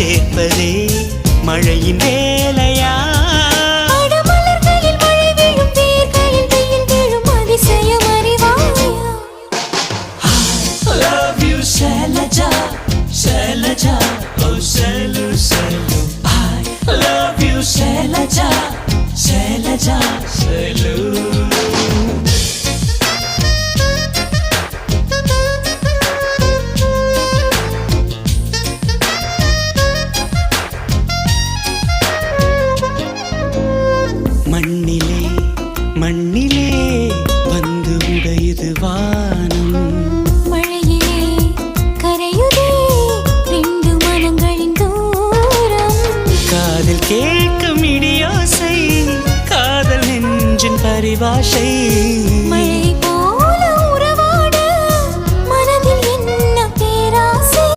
சேர்ப்பதே மழையின் வேலையா? அடமலர்களில் மழை விழும் வேர்களில் வெயில் விழும் அதிசயம் அறிவாயா Love you, மண்ணிலே வந்து உடையுது வானம். மழையிலே கரையுதே ரெண்டு மனங்களின் தூரம். காதில் கேட்கும் இடியோசை காதல் நெஞ்சின் பரிபாஷை.